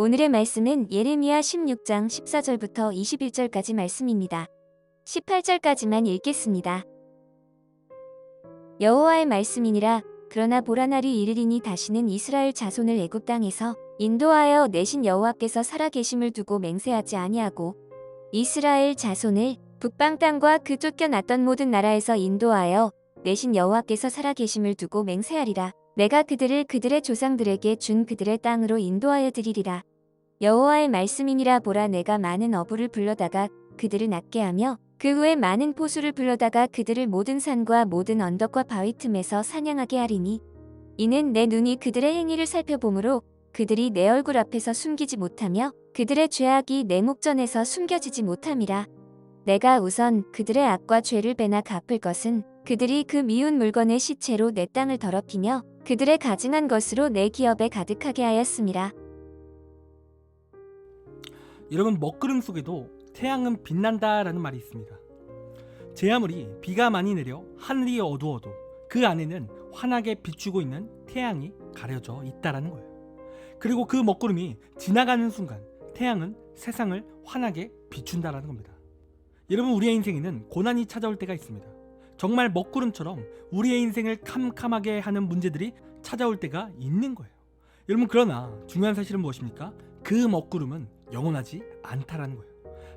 오늘의 말씀은 예레미야 16장 14절부터 21절까지 말씀입니다. 18절까지만 읽겠습니다. 여호와의 말씀이니라 그러나 보라 날이 이르리니 다시는 이스라엘 자손을 애굽 땅에서 인도하여 내신 여호와께서 살아 계심을 두고 맹세하지 아니하고 이스라엘 자손을 북방 땅과 그 쫓겨났던 모든 나라에서 인도하여 내신 여호와께서 살아 계심을 두고 맹세하리라 내가 그들을 그들의 조상들에게 준 그들의 땅으로 인도하여 드리리라. 여호와의 말씀이니라 보라 내가 많은 어부를 불러다가 그들을 낫게 하며 그 후에 많은 포수를 불러다가 그들을 모든 산과 모든 언덕과 바위 틈에서 사냥하게 하리니 이는 내 눈이 그들의 행위를 살펴보므로 그들이 내 얼굴 앞에서 숨기지 못하며 그들의 죄악이 내 목전에서 숨겨지지 못함이라. 내가 우선 그들의 악과 죄를 배나 갚을 것은 그들이 그 미운 물건의 시체로 내 땅을 더럽히며 그들의 가증한 것으로 내 기업에 가득하게 하였음이라 여러분 먹구름 속에도 태양은 빛난다라는 말이 있습니다. 제 아무리 비가 많이 내려 하늘이 어두워도 그 안에는 환하게 비추고 있는 태양이 가려져 있다라는 거예요. 그리고 그 먹구름이 지나가는 순간 태양은 세상을 환하게 비춘다라는 겁니다. 여러분 우리의 인생에는 고난이 찾아올 때가 있습니다. 정말 먹구름처럼 우리의 인생을 캄캄하게 하는 문제들이 찾아올 때가 있는 거예요. 여러분 그러나 중요한 사실은 무엇입니까? 그 먹구름은 영원하지 않다라는 거예요.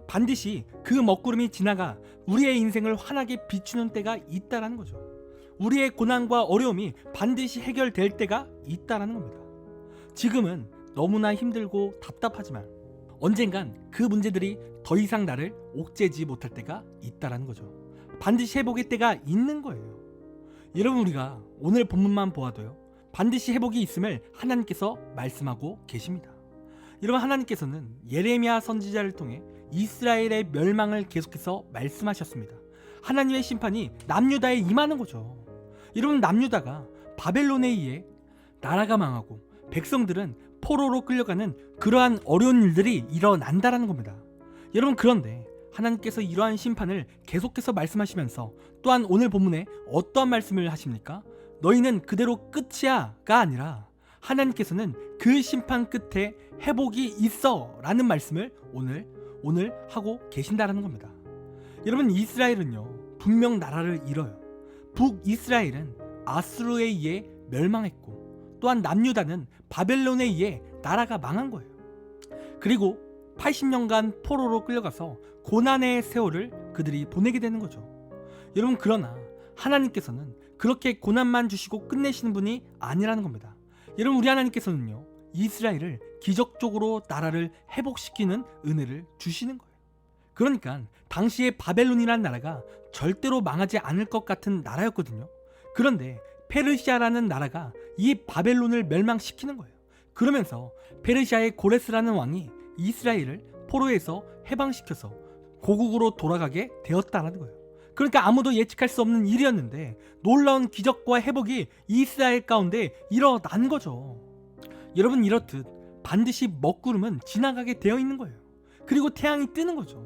반드시 그 먹구름이 지나가 우리의 인생을 환하게 비추는 때가 있다라는 거죠. 우리의 고난과 어려움이 반드시 해결될 때가 있다라는 겁니다. 지금은 너무나 힘들고 답답하지만 언젠간 그 문제들이 더 이상 나를 옥죄지 못할 때가 있다라는 거죠. 반드시 회복의 때가 있는 거예요. 여러분 우리가 오늘 본문만 보아도요. 반드시 회복이 있음을 하나님께서 말씀하고 계십니다. 여러분 하나님께서는 예레미야 선지자를 통해 이스라엘의 멸망을 계속해서 말씀하셨습니다. 하나님의 심판이 남유다에 임하는 거죠. 여러분 남유다가 바벨론에 의해 나라가 망하고 백성들은 포로로 끌려가는 그러한 어려운 일들이 일어난다라는 겁니다. 여러분 그런데 하나님께서 이러한 심판을 계속해서 말씀하시면서 또한 오늘 본문에 어떠한 말씀을 하십니까? 너희는 그대로 끝이야가 아니라 하나님께서는 그 심판 끝에 회복이 있어 라는 말씀을 오늘 오늘 하고 계신다라는 겁니다. 여러분 이스라엘은요 분명 나라를 잃어요. 북 이스라엘은 아수르에 의해 멸망했고 또한 남유다는 바벨론에 의해 나라가 망한 거예요. 그리고 80년간 포로로 끌려가서 고난의 세월을 그들이 보내게 되는 거죠. 여러분 그러나 하나님께서는 그렇게 고난만 주시고 끝내시는 분이 아니라는 겁니다. 여러분 우리 하나님께서는요 이스라엘을 기적적으로 나라를 회복시키는 은혜를 주시는 거예요. 그러니까 당시에 바벨론이라는 나라가 절대로 망하지 않을 것 같은 나라였거든요. 그런데 페르시아라는 나라가 이 바벨론을 멸망시키는 거예요. 그러면서 페르시아의 고레스라는 왕이 이스라엘을 포로에서 해방시켜서 고국으로 돌아가게 되었다는 거예요. 그러니까 아무도 예측할 수 없는 일이었는데 놀라운 기적과 회복이 이스라엘 가운데 일어난 거죠. 여러분 이렇듯 반드시 먹구름은 지나가게 되어 있는 거예요. 그리고 태양이 뜨는 거죠.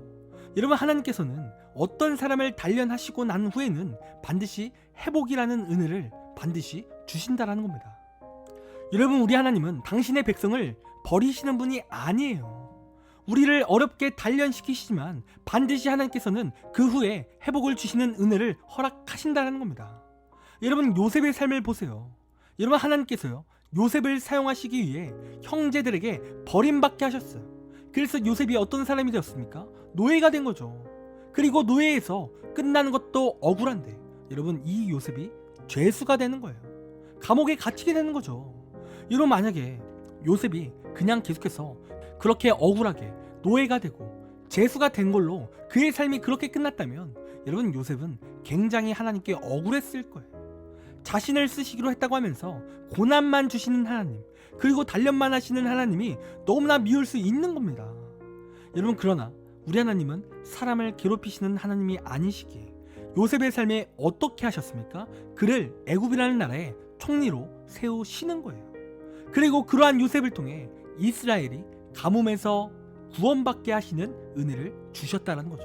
여러분 하나님께서는 어떤 사람을 단련하시고 난 후에는 반드시 회복이라는 은혜를 반드시 주신다라는 겁니다. 여러분 우리 하나님은 당신의 백성을 버리시는 분이 아니에요. 우리를 어렵게 단련시키시지만 반드시 하나님께서는 그 후에 회복을 주시는 은혜를 허락하신다는 겁니다. 여러분 요셉의 삶을 보세요. 여러분 하나님께서요 요셉을 사용하시기 위해 형제들에게 버림받게 하셨어요. 그래서 요셉이 어떤 사람이 되었습니까? 노예가 된 거죠. 그리고 노예에서 끝나는 것도 억울한데 여러분 이 요셉이 죄수가 되는 거예요. 감옥에 갇히게 되는 거죠. 여러분 만약에 요셉이 그냥 계속해서 그렇게 억울하게 노예가 되고 죄수가 된 걸로 그의 삶이 그렇게 끝났다면 여러분 요셉은 굉장히 하나님께 억울했을 거예요. 자신을 쓰시기로 했다고 하면서 고난만 주시는 하나님 그리고 단련만 하시는 하나님이 너무나 미울 수 있는 겁니다. 여러분 그러나 우리 하나님은 사람을 괴롭히시는 하나님이 아니시기에 요셉의 삶에 어떻게 하셨습니까? 그를 애굽이라는 나라의 총리로 세우시는 거예요. 그리고 그러한 요셉을 통해 이스라엘이 가뭄에서 구원받게 하시는 은혜를 주셨다는 거죠.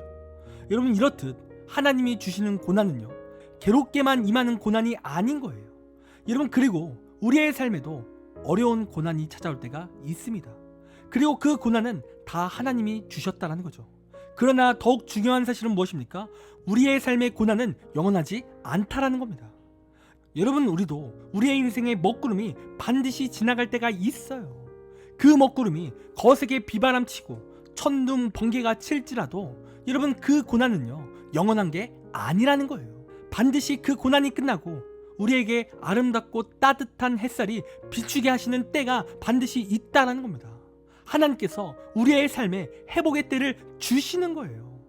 여러분 이렇듯 하나님이 주시는 고난은요 괴롭게만 임하는 고난이 아닌 거예요. 여러분 그리고 우리의 삶에도 어려운 고난이 찾아올 때가 있습니다. 그리고 그 고난은 다 하나님이 주셨다라는 거죠. 그러나 더욱 중요한 사실은 무엇입니까? 우리의 삶의 고난은 영원하지 않다라는 겁니다. 여러분 우리도 우리의 인생의 먹구름이 반드시 지나갈 때가 있어요. 그 먹구름이 거세게 비바람 치고 천둥 번개가 칠지라도 여러분 그 고난은요 영원한 게 아니라는 거예요. 반드시 그 고난이 끝나고 우리에게 아름답고 따뜻한 햇살이 비추게 하시는 때가 반드시 있다라는 겁니다. 하나님께서 우리의 삶에 회복의 때를 주시는 거예요.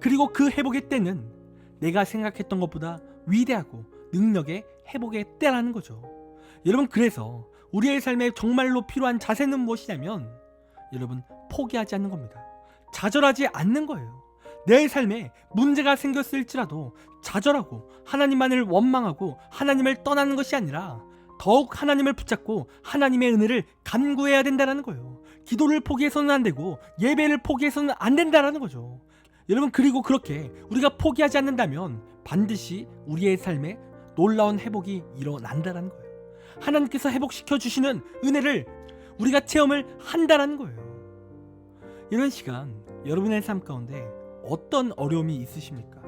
그리고 그 회복의 때는 내가 생각했던 것보다 위대하고 능력의 회복의 때라는 거죠. 여러분 그래서 우리의 삶에 정말로 필요한 자세는 무엇이냐면 여러분 포기하지 않는 겁니다. 좌절하지 않는 거예요. 내 삶에 문제가 생겼을지라도 좌절하고 하나님만을 원망하고 하나님을 떠나는 것이 아니라 더욱 하나님을 붙잡고 하나님의 은혜를 간구해야 된다는 거예요. 기도를 포기해서는 안 되고 예배를 포기해서는 안 된다는 거죠. 여러분 그리고 그렇게 우리가 포기하지 않는다면 반드시 우리의 삶에 놀라운 회복이 일어난다는 거예요. 하나님께서 회복시켜 주시는 은혜를 우리가 체험을 한다는 거예요. 이런 시간 여러분의 삶 가운데 어떤 어려움이 있으십니까?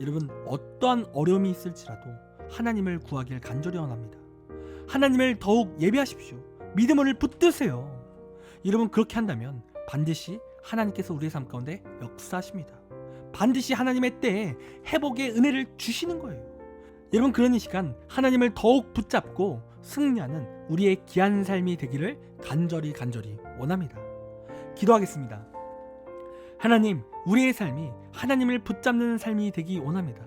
여러분 어떠한 어려움이 있을지라도 하나님을 구하길 간절히 원합니다. 하나님을 더욱 예배하십시오. 믿음을 붙드세요. 여러분 그렇게 한다면 반드시 하나님께서 우리의 삶 가운데 역사하십니다. 반드시 하나님의 때에 회복의 은혜를 주시는 거예요. 여러분 그런 이 시간 하나님을 더욱 붙잡고 승리하는 우리의 귀한 삶이 되기를 간절히 간절히 원합니다. 기도하겠습니다. 하나님, 우리의 삶이 하나님을 붙잡는 삶이 되기 원합니다.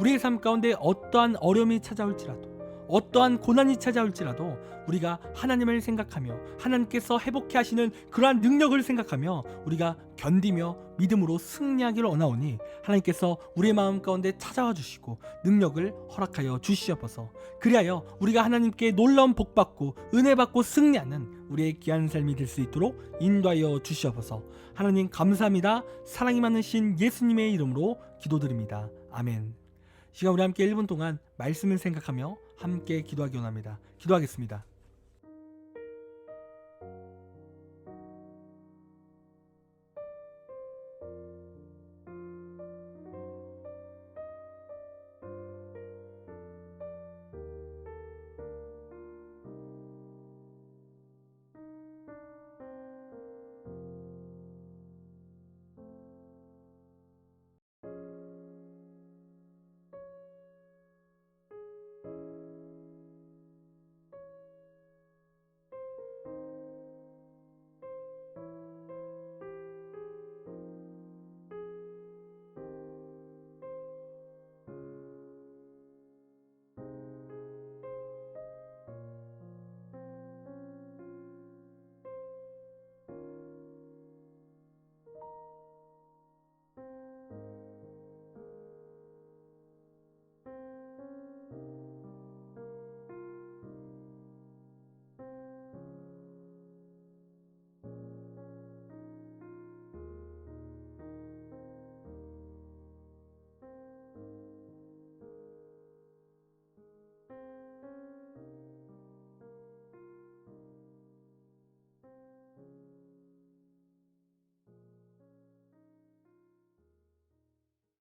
우리의 삶 가운데 어떠한 어려움이 찾아올지라도 어떠한 고난이 찾아올지라도 우리가 하나님을 생각하며 하나님께서 회복해 하시는 그러한 능력을 생각하며 우리가 견디며 믿음으로 승리하기를 원하오니 하나님께서 우리의 마음 가운데 찾아와 주시고 능력을 허락하여 주시옵소서. 그리하여 우리가 하나님께 놀라운 복 받고 은혜 받고 승리하는 우리의 귀한 삶이 될 수 있도록 인도하여 주시옵소서. 하나님 감사합니다. 사랑이 많으신 예수님의 이름으로 기도드립니다. 아멘. 시간 우리 함께 1분 동안 말씀을 생각하며 함께 기도하기 원합니다. 기도하겠습니다.